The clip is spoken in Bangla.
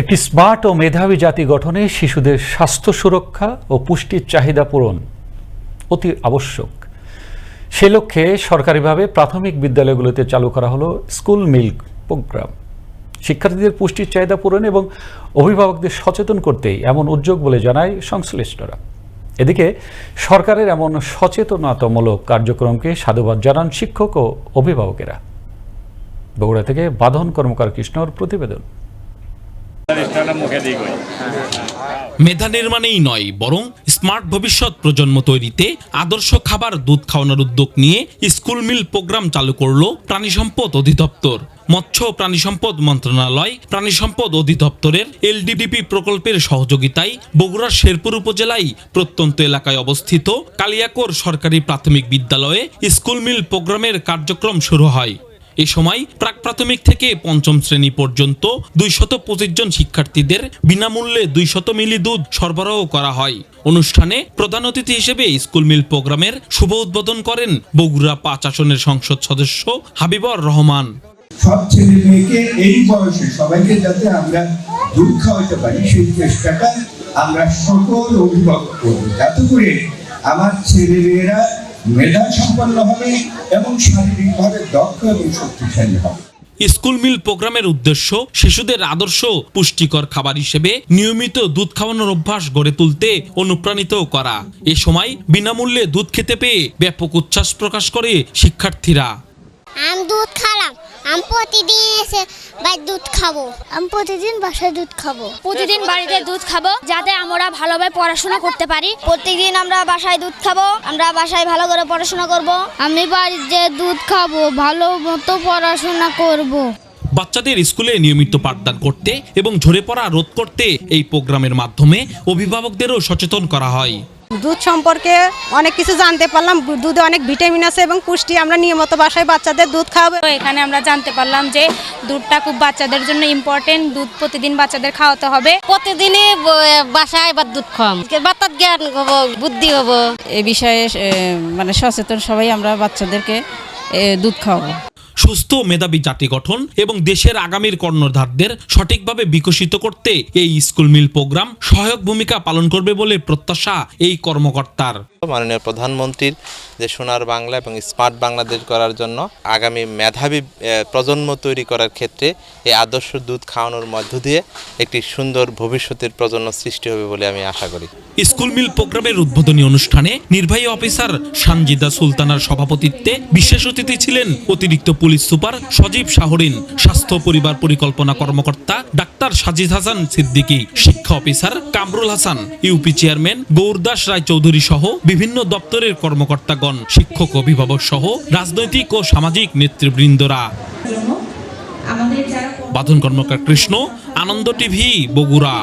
একটি স্মার্ট ও মেধাবী জাতি গঠনে শিশুদের স্বাস্থ্য সুরক্ষা ও পুষ্টির চাহিদা পূরণ অতি আবশ্যক। সে লক্ষ্যে সরকারিভাবে প্রাথমিক বিদ্যালয়গুলোতে চালু করা হলো স্কুল মিল্ক প্রোগ্রাম। শিক্ষার্থীদের পুষ্টির চাহিদা পূরণ এবং অভিভাবকদের সচেতন করতেই এমন উদ্যোগ বলে জানায় সংশ্লিষ্টরা। এদিকে সরকারের এমন সচেতনতামূলক কার্যক্রমকে সাধুবাদ জানান শিক্ষক ও অভিভাবকেরা। বগুড়া থেকে বাঁধন কর্মকার কৃষ্ণর প্রতিবেদন। মেধা নির্মাণেই নয়, বরং স্মার্ট ভবিষ্যৎ প্রজন্ম তৈরিতে আদর্শ খাবার, দুধ খাওয়ানোর উদ্যোগ নিয়ে স্কুল মিল প্রোগ্রাম চালু করল প্রাণী সম্পদ অধিদপ্তর। মৎস্য ও প্রাণী সম্পদ মন্ত্রণালয়, প্রাণী সম্পদ অধিদপ্তরের এলডিডিপি প্রকল্পের সহযোগিতায় বগুড়ার শেরপুর উপজেলায় প্রত্যন্ত এলাকায় অবস্থিত কালিয়াকোর সরকারি প্রাথমিক বিদ্যালয়ে স্কুল মিল প্রোগ্রামের কার্যক্রম শুরু হয়। এ সময় প্রাক প্রাথমিক থেকে পঞ্চম শ্রেণি পর্যন্ত দুইশত পঁচিশ জন শিক্ষার্থীদের বিনামূল্যে দুইশত মিলি দুধ সরবরাহ করা হয়। অনুষ্ঠানে প্রধান অতিথি হিসেবে স্কুল মিল প্রোগ্রামের শুভ উদ্বোধন করেন বগুড়া পাঁচ আসনের সংসদ সদস্য হাবিবর রহমান। সব ছেলে মেয়েকে এই বয়সে সবাইকে যাতে আমরা দুধ খাওয়াতে পারি, সেই চেষ্টাটা আমরা সকল অভিভাবক করব যাতে করে আমার ছেলে মেয়েরা মেধা সম্পন্ন হবে এবং শারীরিকভাবে দক্ষ এবং শক্তিশালী হবে। স্কুল মিল প্রোগ্রামের উদ্দেশ্য শিশুদের আদর্শ পুষ্টিকর খাবার হিসেবে নিয়মিত দুধ খাওয়ানোর অভ্যাস গড়ে তুলতে অনুপ্রাণিত করা। এ সময় বিনামূল্যে দুধ খেতে পেয়ে ব্যাপক উচ্ছ্বাস প্রকাশ করে শিক্ষার্থীরা। আমি দুধ খালাম। আমি প্রতিদিন এসে বাই দুধ খাব। আমি প্রতিদিন বাসায় দুধ খাব। প্রতিদিন বাড়িতে দুধ খাব যাতে আমরা ভালোভাবে পড়াশোনা করতে পারি। প্রত্যেকদিন আমরা বাসায় দুধ খাব আমরা বাসায় ভালো করে পড়াশোনা করব। আমি বাড়িতে দুধ খাব ভালো মতো পড়াশোনা করব। বাচ্চাদের স্কুলে নিয়মিত পাঠদান করতে এবং ঝরে পড়া রোধ করতে এই প্রোগ্রামের মাধ্যমে অভিভাবকদেরও সচেতন করা হয়। দুধ সম্পর্কে অনেক কিছু জানতে পারলাম। দুধে অনেক ভিটামিন আছে এবং পুষ্টি আমরা নিয়মিত বাসায় বাচ্চাদের দুধ খাওয়াবো। এখানে আমরা জানতে পারলাম যে দুধটা খুব বাচ্চাদের জন্য ইম্পর্টেন্ট দুধ প্রতিদিন বাচ্চাদের খাওয়াতে হবে। প্রতিদিনই বাসায় বা দুধ খাম বাচ্চার জ্ঞান হব বুদ্ধি হব। এ বিষয়ে মানে সচেতন সবাই আমরা বাচ্চাদেরকে দুধ খাওয়াবো। সুস্থ মেধাবী জাতি গঠন এবং দেশের আগামীর কর্ণধারদের সঠিকভাবে বিকশিত করতে এই স্কুল মিল প্রোগ্রাম সহায়ক ভূমিকা পালন করবে বলে প্রত্যাশা এই কর্মকর্তার। মাননীয় প্রধানমন্ত্রীর যে সোনার বাংলা এবং স্মার্ট বাংলাদেশ করার জন্য আগামী মেধাবী প্রজন্ম তৈরি করার ক্ষেত্রে এই আদর্শ দুধ খাওয়ানোর মধ্য দিয়ে একটি সুন্দর ভবিষ্যতের প্রজন্ম সৃষ্টি হবে বলে আমি আশা করি। স্কুল মিল প্রোগ্রামের উদ্বোধনী অনুষ্ঠানে নির্বাহী অফিসার সানজিদা সুলতানার সভাপতিত্বে বিশেষ অতিথি ছিলেন অতিরিক্ত পুলিশ সুপার সজীব শাহরিন স্বাস্থ্য পরিবার পরিকল্পনা কর্মকর্তা ডাক্তার সাজিদ হাসান সিদ্দিকী শিক্ষা officer Kamrul Hasan UP chairman Gourdas Roy Chowdhury সহ বিভিন্ন দপ্তরের কর্মকর্তাগণ শিক্ষক অভিভাবক সহ রাজনৈতিক ও সামাজিক নেতৃবৃন্দরা। বাঁধন কর্মকার কৃষ্ণ আনন্দ টিভি বগুড়া।